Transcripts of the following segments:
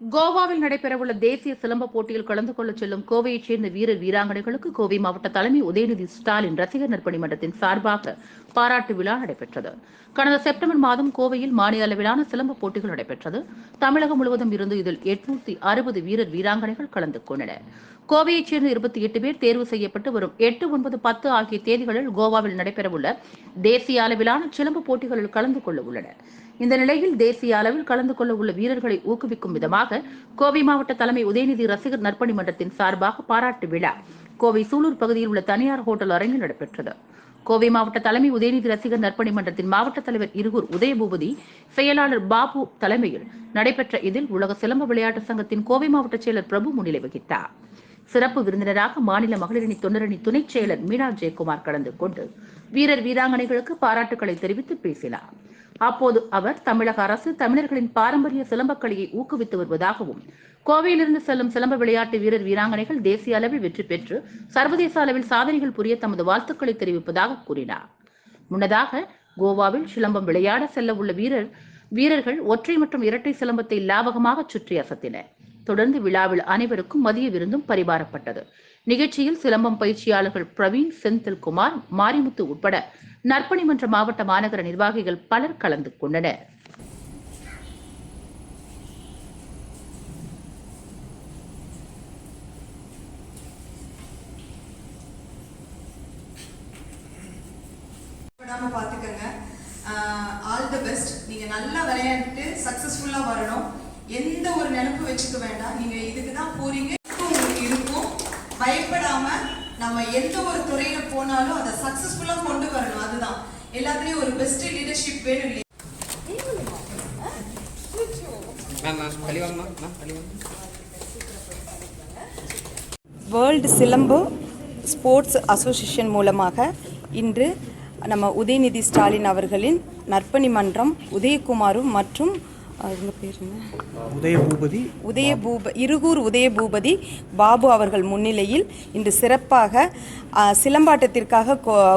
கோவாவில் நடைபெறவுள்ள தேசிய சிலம்ப போட்டியில் கலந்து கொள்ள செல்லும் கோவையைச் சேர்ந்த வீரர் வீராங்கனைகளுக்கு கோவை மாவட்ட தலைமை உதயநிதி ஸ்டாலின் ரசிகர் நற்பணி மன்றத்தின் சார்பாக பாராட்டு விழா நடைபெற்றது. கடந்த செப்டம்பர் மாதம் கோவையில் மாநில அளவிலான சிலம்ப போட்டிகள் நடைபெற்றது. தமிழகம் முழுவதும் இருந்து இதில் எட்நூத்தி அறுபது வீரர் வீராங்கனைகள் கலந்து கொண்டனர். கோவையைச் சேர்ந்த இருபத்தி எட்டு பேர் தேர்வு செய்யப்பட்டு வரும் எட்டு ஒன்பது பத்து ஆகிய தேதிகளில் கோவாவில் நடைபெறவுள்ள தேசிய அளவிலான சிலம்ப போட்டிகளில் கலந்து கொள்ள உள்ளனர். இந்த நிலையில் தேசிய அளவில் கலந்து கொள்ள உள்ள வீரர்களை ஊக்குவிக்கும் விதமாக கோவை மாவட்ட தலைமை உதயநிதி ரசிகர் நற்பணி மன்றத்தின் சார்பாக பாராட்டு விழா கோவை சூலூர் பகுதியில் உள்ள தனியார் ஹோட்டல் அரங்கில் நடைபெற்றது. கோவை மாவட்ட தலைமை உதயநிதி ரசிகர் நற்பணி மன்றத்தின் மாவட்ட தலைவர் இருகூர் உதயபூபதி செயலாளர் பாபு தலைமையில் நடைபெற்ற இதில் உலக சிலம்ப விளையாட்டு சங்கத்தின் கோவை மாவட்ட செயலர் பிரபு முன்னிலை வகித்தார். சிறப்பு விருந்தினராக மாநில மகளிரணி தொண்டரணி துணைச் செயலர் மீனா ஜெயக்குமார் கலந்து கொண்டு வீரர் வீராங்கனைகளுக்கு பாராட்டுக்களை தெரிவித்து பேசினார். அப்போது அவர் தமிழக அரசு தமிழர்களின் பாரம்பரிய சிலம்பக்கலையை ஊக்குவித்து வருவதாகவும் கோவையிலிருந்து செல்லும் சிலம்ப விளையாட்டு வீரர் வீராங்கனைகள் தேசிய அளவில் வெற்றி பெற்று சர்வதேச அளவில் சாதனைகள் புரிய தமது வாழ்த்துக்களை தெரிவிப்பதாக கூறினார். முன்னதாக கோவாவில் சிலம்பம் விளையாட செல்ல உள்ள வீரர் வீரர்கள் ஒற்றை மற்றும் இரட்டை சிலம்பத்தை லாபகமாக சுற்றி அசத்தினர். தொடர்ந்து விழாவில் அனைவருக்கும் மதிய விருந்தும் பரிமாறப்பட்டது. நிகழ்ச்சியில் சிலம்பம் பயிற்சியாளர்கள் பிரவீன் செந்தில்குமார் மாரிமுத்து உட்பட நற்பணி மன்ற மாவட்ட மாநகர நிர்வாகிகள் பலர் கலந்து கொண்டனர். பார்த்துக்கங்க. ஆல் தி பெஸ்ட் நீங்கள் நல்லா விளையாண்டுட்டு சக்ஸஸ்ஃபுல்லாக வரணும். எந்த ஒரு நினைப்பு வச்சுக்க வேண்டாம். நீங்கள் இதுக்கு தான் போறீங்க. உங்களுக்கு இருக்கும். பயப்படாம நம்ம எந்த ஒரு துறையில போனாலும் அதை சக்ஸஸ்ஃபுல்லாக கொண்டு வரணும். அதுதான். எல்லாத்துலேயும் ஒரு பெஸ்ட் லீடர்ஷிப் வேணும் இல்லையா? வேர்ல்டு சிலம்பு ஸ்போர்ட்ஸ் அசோசியேஷன் மூலமாக இன்று நம்ம உதயநிதி ஸ்டாலின் அவர்களின் நற்பணி மன்றம் உதயகுமாரும் மற்றும் அவங்க பேர் என்ன? உதயபூபதி உதய பூப இருகூர் உதய பூபதி பாபு அவர்கள் முன்னிலையில் இன்று சிறப்பாக சிலம்பாட்டத்திற்காக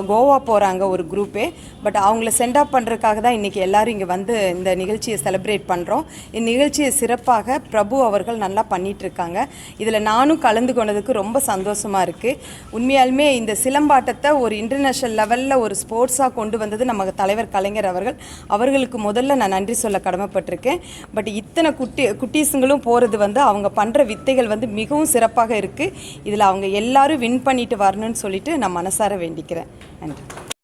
கோவா போகிறாங்க ஒரு குரூப்பே பட் அவங்கள சென்ட் ஆஃப் பண்ணுறதுக்காக தான் இன்றைக்கி எல்லாரும் இங்கே வந்து இந்த நிகழ்ச்சியை செலிப்ரேட் பண்ணுறோம் இந்நிகழ்ச்சியை சிறப்பாக பிரபு அவர்கள் நல்லா பண்ணிட்டு இருக்காங்க. இதில் நானும் கலந்து கொண்டதுக்கு ரொம்ப சந்தோஷமாக இருக்குது உண்மையாலுமே இந்த சிலம்பாட்டத்தை ஒரு இன்டர்நேஷ்னல் லெவலில் ஒரு ஸ்போர்ட்ஸாக கொண்டு வந்தது நம்ம தலைவர் கலைஞர் அவர்கள். அவர்களுக்கு முதல்ல நான் நன்றி சொல்ல கடமைப்பட்டிருக்கேன். பட் இத்தனை குட்டி குட்டீஸுங்களும் போகிறது வந்து அவங்க பண்ணுற வித்தைகள் வந்து மிகவும் சிறப்பாக இருக்குது இதில் அவங்க எல்லாரும் வின் பண்ணிட்டு வரணும்னு சொல்லிட்டு நான் மனசார வேண்டிக்கிறேன். நன்றி.